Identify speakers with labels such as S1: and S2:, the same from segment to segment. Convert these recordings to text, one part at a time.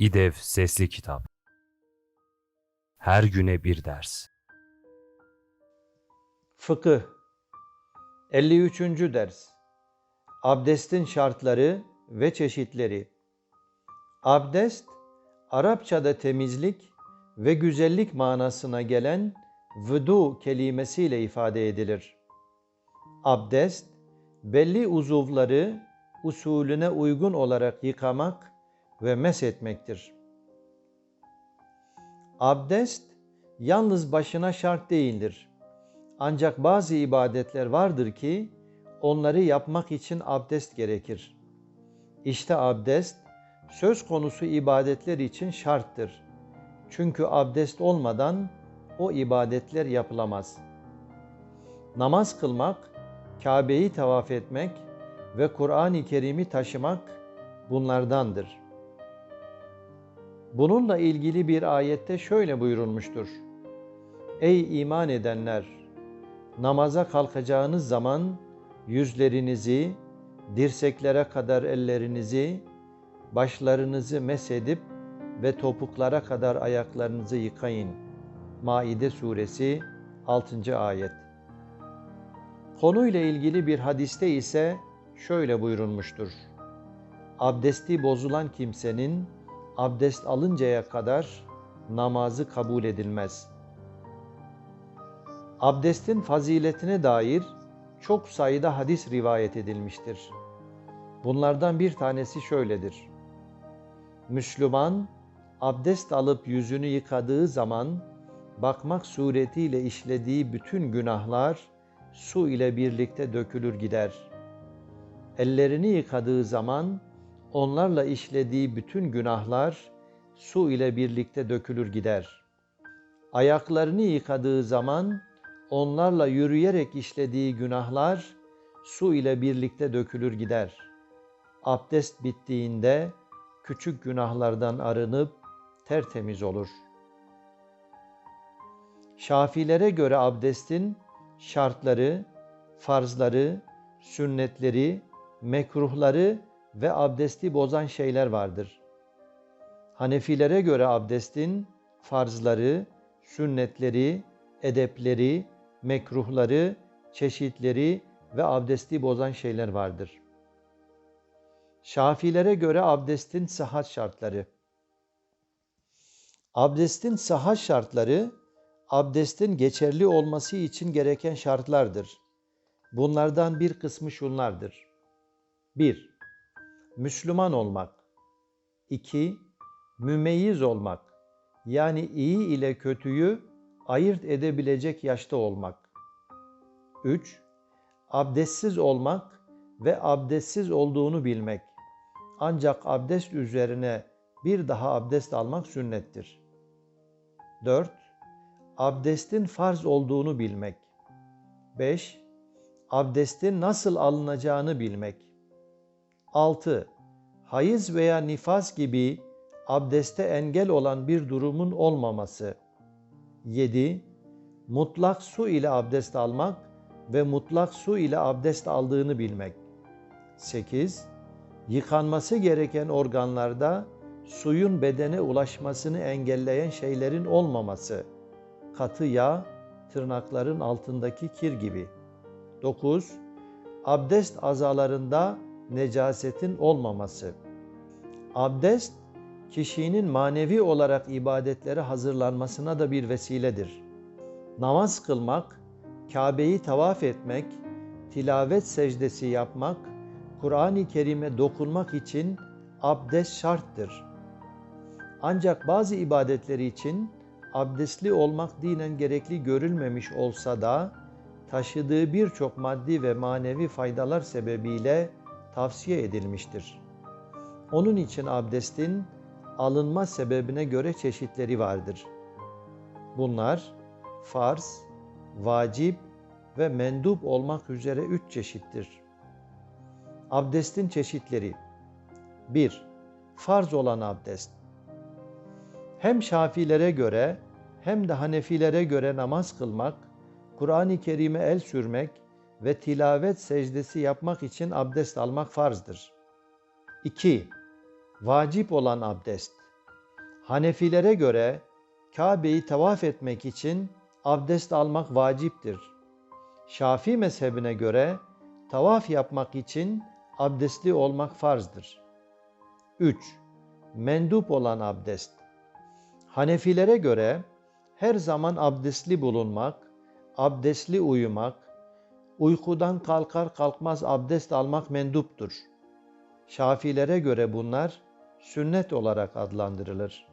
S1: İDEV Sesli Kitap Her güne bir ders
S2: Fıkıh 53. ders Abdestin şartları ve çeşitleri Abdest, Arapçada temizlik ve güzellik manasına gelen vüdu kelimesiyle ifade edilir. Abdest, belli uzuvları usulüne uygun olarak yıkamak ve meshetmektir. Abdest, yalnız başına şart değildir. Ancak bazı ibadetler vardır ki onları yapmak için abdest gerekir. İşte abdest söz konusu ibadetler için şarttır. Çünkü abdest olmadan o ibadetler yapılamaz. Namaz kılmak, Kabe'yi tavaf etmek ve Kur'an-ı Kerim'i taşımak bunlardandır. Bununla ilgili bir ayette şöyle buyurulmuştur. Ey iman edenler! Namaza kalkacağınız zaman yüzlerinizi, dirseklere kadar ellerinizi, başlarınızı mesedip ve topuklara kadar ayaklarınızı yıkayın. Maide suresi 6. ayet. Konuyla ilgili bir hadiste ise şöyle buyurulmuştur. Abdesti bozulan kimsenin abdest alıncaya kadar namazı kabul edilmez. Abdestin faziletine dair çok sayıda hadis rivayet edilmiştir. Bunlardan bir tanesi şöyledir. Müslüman abdest alıp yüzünü yıkadığı zaman bakmak suretiyle işlediği bütün günahlar su ile birlikte dökülür gider. Ellerini yıkadığı zaman onlarla işlediği bütün günahlar su ile birlikte dökülür gider. Ayaklarını yıkadığı zaman onlarla yürüyerek işlediği günahlar su ile birlikte dökülür gider. Abdest bittiğinde küçük günahlardan arınıp tertemiz olur. Şafilere göre abdestin şartları, farzları, sünnetleri, mekruhları ve abdesti bozan şeyler vardır. Hanefilere göre abdestin farzları, sünnetleri, edepleri, mekruhları, çeşitleri ve abdesti bozan şeyler vardır. Şafilere göre abdestin sıhhat şartları. Abdestin sıhhat şartları, abdestin geçerli olması için gereken şartlardır. Bunlardan bir kısmı şunlardır. 1. Müslüman olmak. 2. Mümeyyiz olmak. Yani iyi ile kötüyü ayırt edebilecek yaşta olmak. 3. Abdestsiz olmak ve abdestsiz olduğunu bilmek. Ancak abdest üzerine bir daha abdest almak sünnettir. 4. Abdestin farz olduğunu bilmek. 5. Abdestin nasıl alınacağını bilmek. 6. Hayız veya nifas gibi abdeste engel olan bir durumun olmaması. 7. Mutlak su ile abdest almak ve mutlak su ile abdest aldığını bilmek. 8. Yıkanması gereken organlarda suyun bedene ulaşmasını engelleyen şeylerin olmaması. Katı yağ, tırnakların altındaki kir gibi. 9. Abdest azalarında necasetin olmaması. Abdest, kişinin manevi olarak ibadetlere hazırlanmasına da bir vesiledir. Namaz kılmak, Kabe'yi tavaf etmek, tilavet secdesi yapmak, Kur'an-ı Kerim'e dokunmak için abdest şarttır. Ancak bazı ibadetleri için abdestli olmak dinen gerekli görülmemiş olsa da taşıdığı birçok maddi ve manevi faydalar sebebiyle tavsiye edilmiştir. Onun için abdestin alınma sebebine göre çeşitleri vardır. Bunlar farz, vacip ve mendup olmak üzere üç çeşittir. Abdestin çeşitleri 1. Farz olan abdest Hem Şafilere göre hem de Hanefilere göre namaz kılmak, Kur'an-ı Kerim'e el sürmek ve tilavet secdesi yapmak için abdest almak farzdır. 2. Vacip olan abdest Hanefilere göre Kabe'yi tavaf etmek için abdest almak vaciptir. Şafii mezhebine göre tavaf yapmak için abdestli olmak farzdır. 3. Mendup olan abdest. Hanefilere göre her zaman abdestli bulunmak, abdestli uyumak, uykudan kalkar kalkmaz abdest almak menduptur. Şafilere göre bunlar sünnet olarak adlandırılır.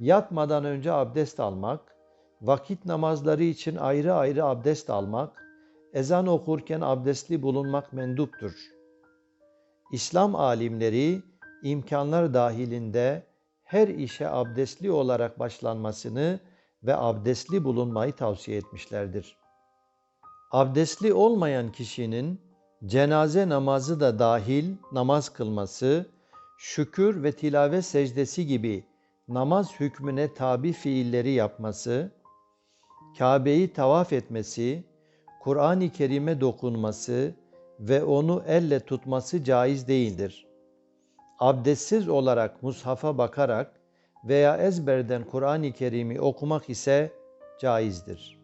S2: Yatmadan önce abdest almak, vakit namazları için ayrı ayrı abdest almak, ezan okurken abdestli bulunmak menduptur. İslam alimleri imkanlar dahilinde her işe abdestli olarak başlanmasını ve abdestli bulunmayı tavsiye etmişlerdir. Abdestli olmayan kişinin cenaze namazı da dahil namaz kılması, şükür ve tilavet secdesi gibi namaz hükmüne tabi fiilleri yapması, Kabe'yi tavaf etmesi, Kur'an-ı Kerim'e dokunması ve onu elle tutması caiz değildir. Abdestsiz olarak mushafa bakarak veya ezberden Kur'an-ı Kerim'i okumak ise caizdir.